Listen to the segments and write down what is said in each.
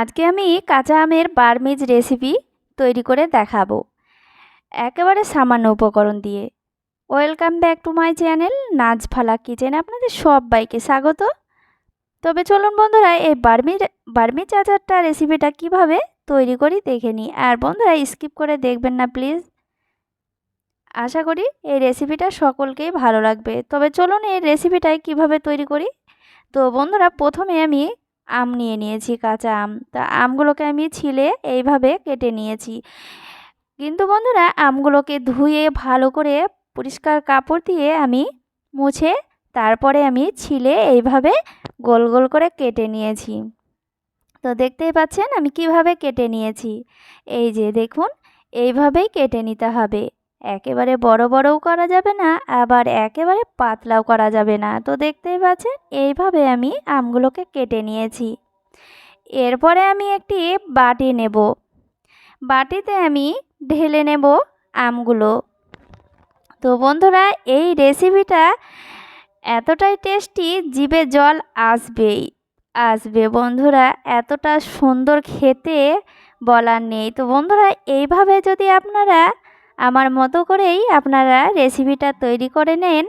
আজকে আমি কাঁচা আমের বার্মিজ রেসিপি তৈরি করে দেখাবো। একেবারে সামান্য উপকরণ দিয়ে। Welcome back to my channel নাচ ফালা কিচেনে আপনাদের সবাইকে স্বাগত। তবে চলুন বন্ধুরা, এই বার্মি বার্মিজ আচারটা রেসিপিটা কীভাবে তৈরি করি দেখে নিই। আর বন্ধুরা স্কিপ করে দেখবেন না প্লিজ আশা করি এই রেসিপিটা সকলকেই ভালো লাগবে। তবে চলুন এই রেসিপিটাই কীভাবে তৈরি করি। তো বন্ধুরা, প্রথমে আমি আম নিয়ে নিয়েছি, কাঁচা আম। তা আমগুলোকে আমি ছিলে এইভাবে কেটে নিয়েছি। কিন্তু বন্ধুরা, আমগুলোকে ধুয়ে ভালো করে পরিষ্কার কাপড় দিয়ে আমি মুছে তারপরে আমি ছিলে এইভাবে গোল গোল করে কেটে নিয়েছি। তো দেখতেই পাচ্ছেন আমি কীভাবে কেটে নিয়েছি। এই যে দেখুন, এইভাবেই কেটে নিতে হবে। একেবারে বড় বড়ও করা যাবে না, আবার একেবারে পাতলাও করা যাবে না। তো দেখতেই পাচ্ছেন, এইভাবে আমি আমগুলোকে কেটে নিয়েছি। এরপরে আমি একটি বাটি নেব। বাটিতে আমি ঢেলে নেব আমগুলো। তো বন্ধুরা, এই রেসিপিটা এতটাই টেস্টি, জিভে জল আসবেই। আসবে বন্ধুরা, এতটা সুন্দর খেতে বলার নেই। তো বন্ধুরা, এইভাবে যদি আপনারা আমার মতো করেই আপনারা রেসিপিটা তৈরি করে নেন।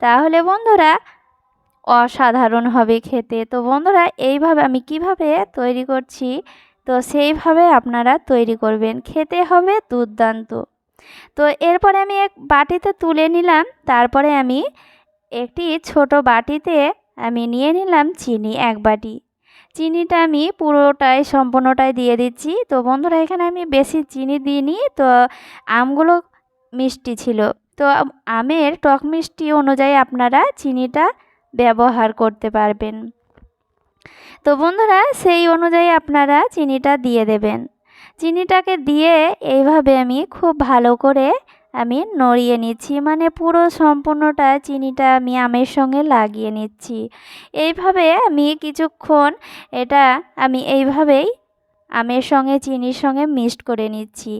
তাহলে বন্ধুরা, অসাধারণ হবে খেতে। তো বন্ধুরা, এইভাবে আমি কীভাবে তৈরি করছি? তো সেইভাবে আপনারা তৈরি করবেন। খেতে হবে দুর্দান্ত। তো এরপরে আমি এক বাটিতে তুলে নিলাম। তারপরে আমি একটি ছোট বাটিতে আমি নিয়ে নিলাম চিনি এক বাটি। চিনিটা আমি পুরোটাই, সম্পূর্ণটাই দিয়ে দিচ্ছি। তো বন্ধুরা, এখানে আমি বেশি চিনি দিইনি। তো আমগুলো মিষ্টি ছিল। তো আমের টক মিষ্টি অনুযায়ী আপনারা চিনিটা ব্যবহার করতে পারবেন। তো বন্ধুরা, সেই অনুযায়ী আপনারা চিনিটা দিয়ে দেবেন। চিনিটাকে দিয়ে এইভাবে আমি খুব ভালো করে আমি নড়িয়ে নিচ্ছি মানে পুরো সম্পূর্ণটা চিনিটা আমি আমের সঙ্গে লাগিয়ে নিচ্ছি। এইভাবে আমি কিছুক্ষণ এটা আমি এইভাবেই আমের সঙ্গে, চিনির সঙ্গে মিক্সড করে নিচ্ছি।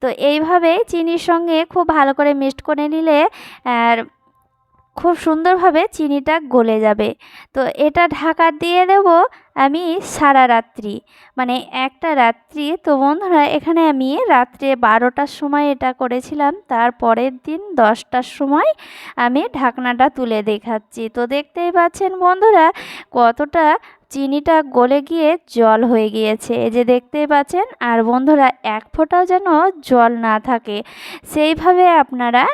তো এইভাবে চিনির সঙ্গে খুব ভালো করে মিক্সড করে নিলে আর খুব সুন্দরভাবে চিনিটা গলে যাবে। তো এটা ঢাকা দিয়ে দেব আমি সারা রাত্রি। মানে একটা রাত্রি, তো বন্ধুরা এখানে আমি রাত্রে বারোটার সময় এটা করেছিলাম তার পরের দিন দশটার সময় আমি ঢাকনাটা তুলে দেখাচ্ছি। তো দেখতেই পাচ্ছেন বন্ধুরা কতটা চিনিটা গলে গিয়ে জল হয়ে গিয়েছে। এই যে দেখতেই পাচ্ছেন, আর বন্ধুরা এক ফোঁটাও যেন জল না থাকে। সেইভাবে আপনারা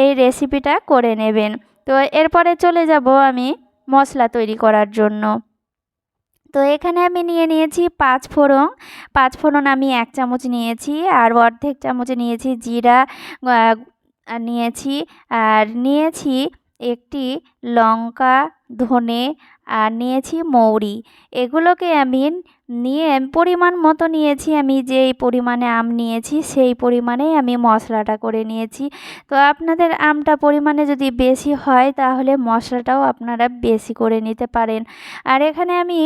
এই রেসিপিটা করে নেবেন। তো এরপরে চলে যাব আমি মশলা তৈরি করার জন্য। তো এখানে আমি নিয়ে নিয়েছি পাঁচ ফোড়ন। পাঁচ ফোড়ন আমি এক চামচ নিয়েছি আর অর্ধেক চামচ নিয়েছি জিরা নিয়েছি আর নিয়েছি একটি লঙ্কা, ধনে, আর নিয়েছি মৌরি। এগুলোকে আমি নিয়ে পরিমাণ মতো নিয়েছি, আমি যেই পরিমাণে আম নিয়েছি সেই পরিমাণেই আমি মশলাটা করে নিয়েছি। তো আপনাদের আমটা পরিমাণে যদি বেশি হয় তাহলে মশলাটাও আপনারা বেশি করে নিতে পারেন। আর এখানে আমি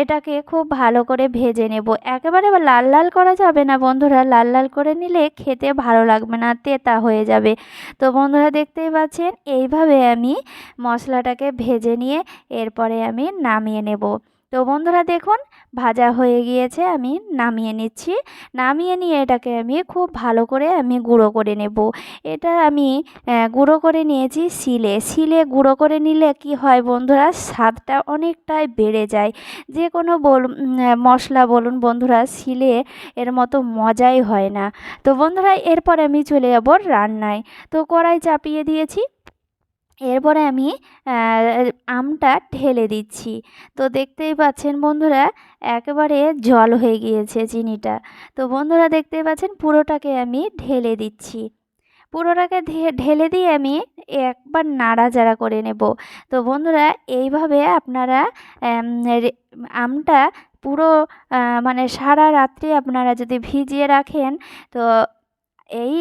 এটাকে খুব ভালো করে ভেজে নেব। একেবারে লাল লাল করা যাবে না বন্ধুরা, লাল লাল করে নিলে খেতে ভালো লাগবে না, তেতা হয়ে যাবে। তো বন্ধুরা দেখতেই পাচ্ছেন, এইভাবে আমি মশলাটাকে ভেজে নিয়ে এরপরে আমি নামিয়ে নেব। তো বন্ধুরা দেখুন, ভাজা হয়ে গিয়েছে, আমি নামিয়ে নিচ্ছি। নামিয়ে নিয়ে এটাকে আমি খুব ভালো করে আমি গুঁড়ো করে নেব। এটা আমি গুঁড়ো করে নিয়েছি শিলে। শিলে গুঁড়ো করে নিলে কি হয় বন্ধুরা, স্বাদটা অনেকটাই বেড়ে যায়। যে কোনো বল মশলা বলুন বন্ধুরা, শিলে এর মতো মজাই হয় না। তো বন্ধুরা, এরপর আমি চলে যাব রান্নায়। তো কড়াই চাপিয়ে দিয়েছি এরপরে আমি আমটা ঢেলে দিচ্ছি। তো দেখতেই পাচ্ছেন বন্ধুরা, একেবারে জল হয়ে গিয়েছে চিনিটা। তো বন্ধুরা দেখতেই পাচ্ছেন, পুরোটাকে আমি ঢেলে দিচ্ছি। পুরোটাকে ঢেলে দিয়ে আমি একবার নাড়াচাড়া করে নেব। তো বন্ধুরা, এইভাবে আপনারা আমটা পুরো মানে সারা রাত্রি আপনারা যদি ভিজিয়ে রাখেন, তো এই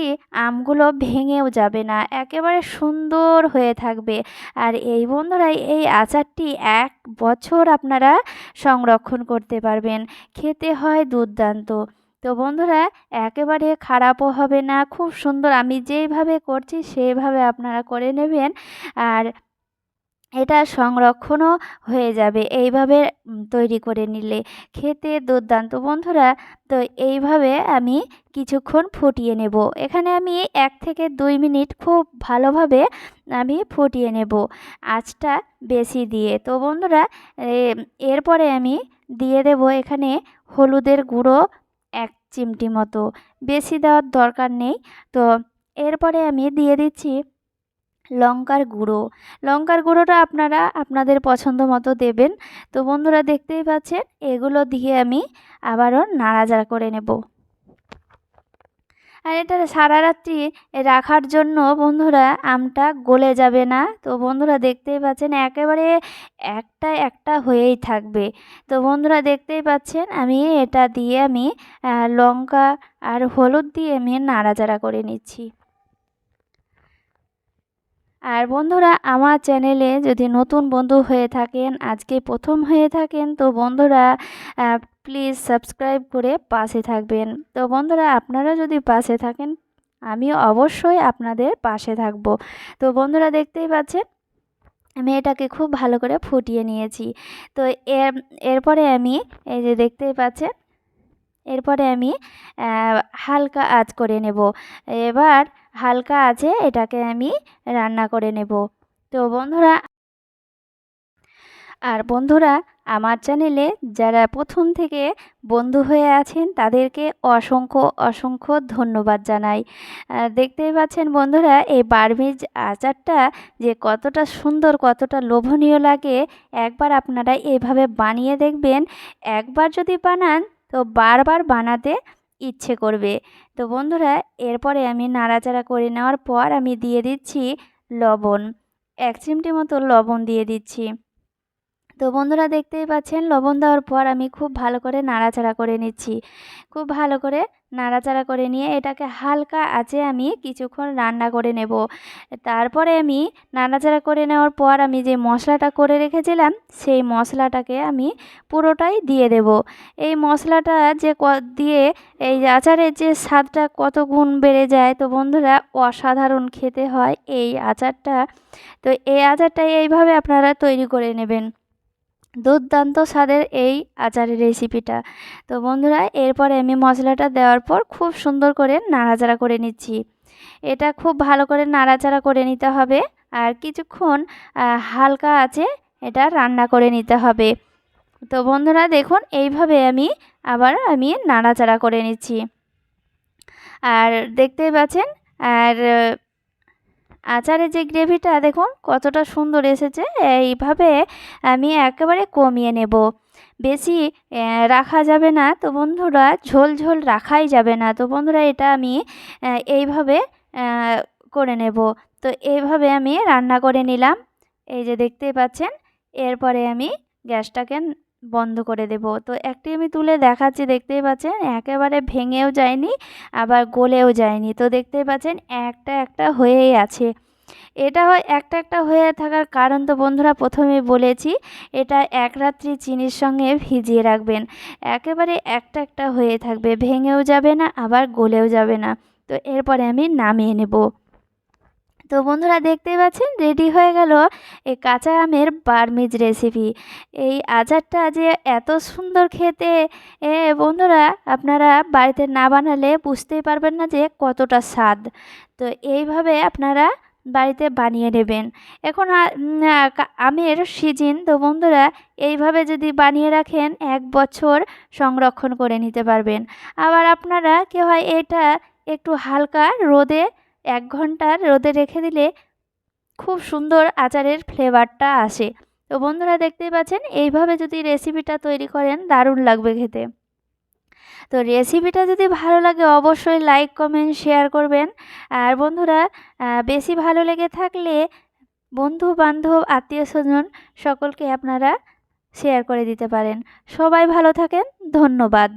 আমগুলো ভেঙেও যাবে না, একেবারে সুন্দর হয়ে থাকবে। আর এই বন্ধুরা, এই আচারটি এক বছর আপনারা সংরক্ষণ করতে পারবেন, খেতে হয় দুর্দান্ত। তো বন্ধুরা, একেবারে খারাপও হবে না, খুব সুন্দর। আমি যেইভাবে করছি সেইভাবে আপনারা করে নেবেন। আর এটা সংরক্ষণও হয়ে যাবে। এইভাবে তৈরি করে নিলে খেতে দুর্দান্ত। বন্ধুরা, তো এইভাবে আমি কিছুক্ষণ ফুটিয়ে নেব। এখানে আমি এক থেকে দুই মিনিট খুব ভালোভাবে আমি ফুটিয়ে নেব আঁচটা বেশি দিয়ে। তো বন্ধুরা এরপরে আমি দিয়ে দেব এখানে হলুদের গুঁড়ো এক চিমটি মতো। বেশি দেওয়ার দরকার নেই। তো এরপরে আমি দিয়ে দিচ্ছি লঙ্কার গুঁড়ো। লঙ্কার গুঁড়োটা আপনারা আপনাদের পছন্দ মতো দেবেন। তো বন্ধুরা দেখতেই পাচ্ছেন, এগুলো দিয়ে আমি আবারও নাড়াচাড়া করে নেব। আর এটা সারা রাত্রি রাখার জন্য বন্ধুরা আমটা গলে যাবে না। তো বন্ধুরা দেখতেই পাচ্ছেন, একেবারে একটা একটা হয়েই থাকবে। তো বন্ধুরা দেখতেই পাচ্ছেন, আমি এটা দিয়ে আমি লঙ্কা আর হলুদ দিয়ে আমি নাড়াচাড়া করে নিচ্ছি। আর বন্ধুরা, আমার চ্যানেলে যদি নতুন বন্ধু হয়ে থাকেন, আজকে প্রথম হয়ে থাকেন, তো বন্ধুরা প্লিজ সাবস্ক্রাইব করে পাশে থাকবেন। তো বন্ধুরা, আপনারা যদি পাশে থাকেন আমি অবশ্যই আপনাদের পাশে থাকব। তো বন্ধুরা, দেখতেই পাচ্ছেন, আমি এটাকে খুব ভালো করে ফুটিয়ে নিয়েছি। তো এর, এরপরে আমি এই যে দেখতেই পাচ্ছেন এরপরে আমি হালকা আঁচ করে নেব। এবার হালকা আছে এটাকে আমি রান্না করে নেব। তো বন্ধুরা, আর বন্ধুরা, আমার চ্যানেলে যারা প্রথম থেকে বন্ধু হয়ে আছেন, তাদেরকে অসংখ্য অসংখ্য ধন্যবাদ জানাই। দেখতেই পাচ্ছেন বন্ধুরা, এই বার্মিজ আচারটা যে কতটা সুন্দর, কতটা লোভনীয় লাগে, একবার আপনারা এভাবে বানিয়ে দেখবেন। একবার যদি বানান তো বারবার বানাতে ইচ্ছে করবে। তো বন্ধুরা, এরপরে আমি নাড়াচাড়া করে নেওয়ার পর আমি দিয়ে দিচ্ছি লবণ। এক চিমটি মতো লবণ দিয়ে দিচ্ছি। তো বন্ধুরা দেখতেই পাচ্ছেন, লবণ দেওয়ার পর আমি খুব ভালো করে নাড়াচাড়া করে নিচ্ছি। খুব ভালো করে নাড়াচাড়া করে নিয়ে এটাকে হালকা আঁচে আমি কিছুক্ষণ রান্না করে নেব। তারপরে আমি নাড়াচাড়া করে নেওয়ার পর আমি যে মশলাটা করে রেখেছিলাম, সেই মশলাটাকে আমি পুরোটাই দিয়ে দেব। এই মশলাটা যে দিয়ে এই আচারের যে স্বাদটা কত গুণ বেড়ে যায়, তো বন্ধুরা অসাধারণ খেতে হয় এই আচারটা। তো এই আচারটা এইভাবে আপনারা তৈরি করে নেবেন। দুর্দান্ত স্বাদের এই আচারের রেসিপিটা তো বন্ধুরা, এরপরে আমি মশলাটা দেওয়ার পর খুব সুন্দর করে নাড়াচাড়া করে নিচ্ছি। এটা খুব ভালো করে নাড়াচাড়া করে নিতে হবে আর কিছুক্ষণ হালকা আছে এটা রান্না করে নিতে হবে। তো বন্ধুরা, দেখুন, এইভাবে আমি আবার আমি নাড়াচাড়া করে নিচ্ছি। আর দেখতেই পাচ্ছেন, আর আচারের যে গ্রেভিটা, দেখুন কতটা সুন্দর এসেছে। এইভাবে আমি একেবারে কমিয়ে নেব। বেশি রাখা যাবে না। তো বন্ধুরা, ঝোল ঝোল রাখাই যাবে না। তো বন্ধুরা, এটা আমি এইভাবে করে নেব। তো এইভাবে আমি রান্না করে নিলাম। এই যে দেখতেই পাচ্ছেন, এরপরে আমি গ্যাসটাকে বন্ধ করে দেব। তো একটি আমি তুলে দেখাচ্ছি, দেখতেই পাচ্ছেন? একেবারে ভেঙেও যায়নি, আবার গলেও যায়নি। তো দেখতেই পাচ্ছেন, একটা একটা হয়েই আছে। এটা হয়, একটা একটা হয়ে থাকার কারণ তো বন্ধুরা প্রথমে বলেছি, এটা এক রাত্রি চিনির সঙ্গে ভিজিয়ে রাখবেন। একেবারে একটা একটা হয়ে থাকবে, ভেঙেও যাবে না, আবার গলেও যাবে না। তো এরপরে আমি নামিয়ে নেব। তো বন্ধুরা দেখতে পাচ্ছেন, রেডি হয়ে গেল এই কাঁচা আমের বার্মিজ রেসিপি এই আচারটা যে এত সুন্দর খেতে, এ বন্ধুরা আপনারা বাড়িতে না বানালে বুঝতেই পারবেন না যে কতটা স্বাদ। তো এইভাবে আপনারা বাড়িতে বানিয়ে নেবেন। এখন আমের সিজন, তো বন্ধুরা এইভাবে যদি বানিয়ে রাখেন, এক বছর সংরক্ষণ করে নিতে পারবেন। আবার আপনারা কি হয় এটা একটু হালকা রোদে এক ঘণ্টা রোদে রেখে দিলে খুব সুন্দর আচারের ফ্লেভারটা আসে। তো বন্ধুরা দেখতেই পাচ্ছেন, এইভাবে যদি রেসিপিটা তৈরি করেন, দারুণ লাগবে খেতে। তো রেসিপিটা যদি ভালো লাগে, অবশ্যই লাইক, কমেন্ট, শেয়ার করবেন। আর বন্ধুরা বেশি ভালো লেগে থাকলে বন্ধু বান্ধব আত্মীয় স্বজন সকলকে আপনারা শেয়ার করে দিতে পারেন। সবাই ভালো থাকেন, ধন্যবাদ।